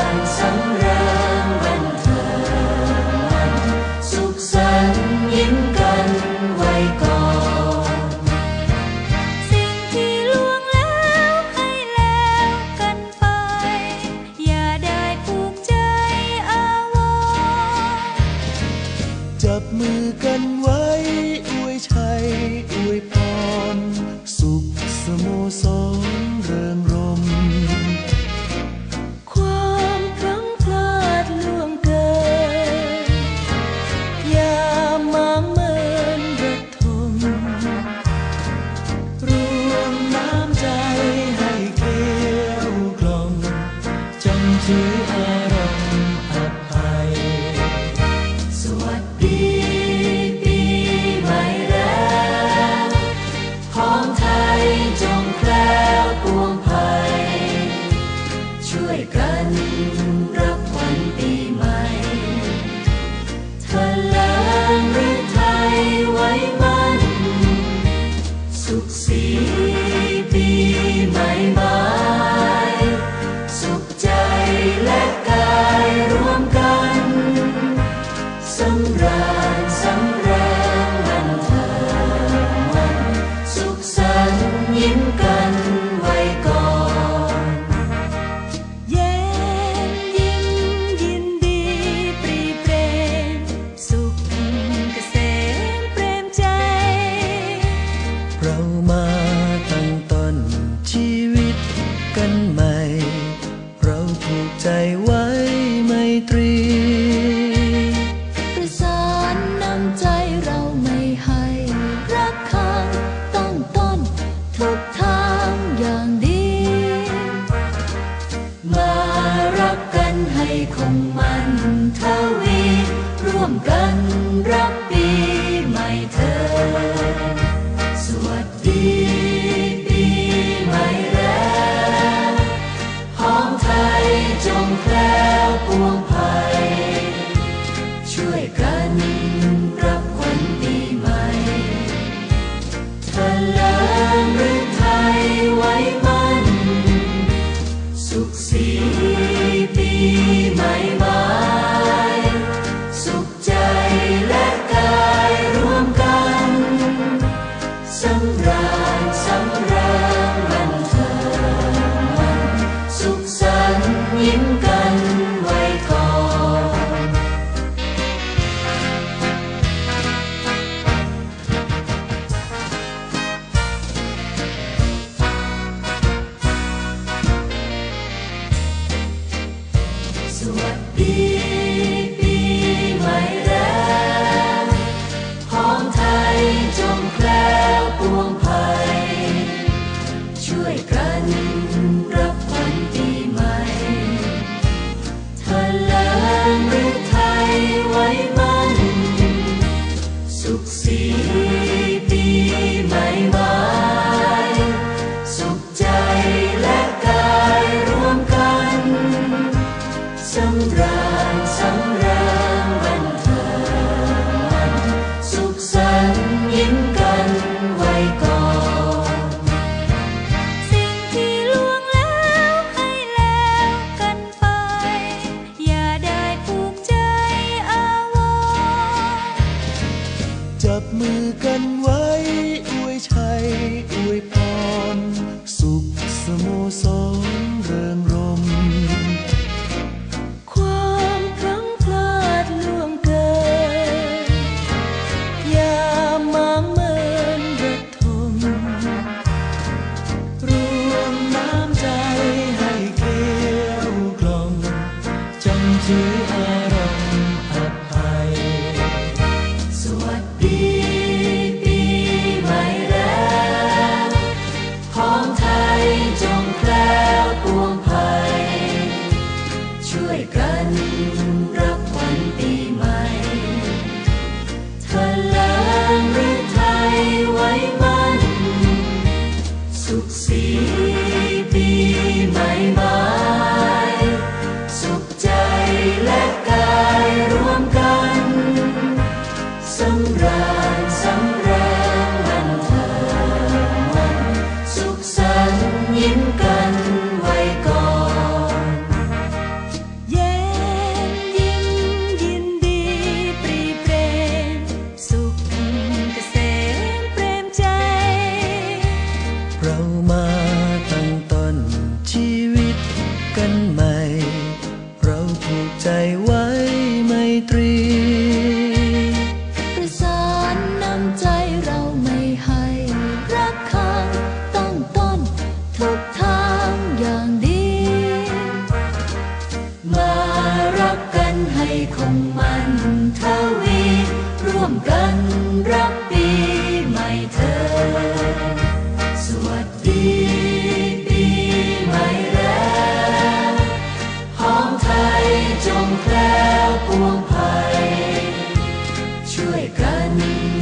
านสำรา คงมั่นทวีร่วมกันรับปีใหม่เธอ จับมือกันไว้ อวยชัย อวยพร สุขสโมสรเริงรม ความพลั้งพลาดล่วงเกิน อย่ามางเมินระทม รวมน้ำใจให้เกลียวกล่อมจำชื่ออา ช่วยกัน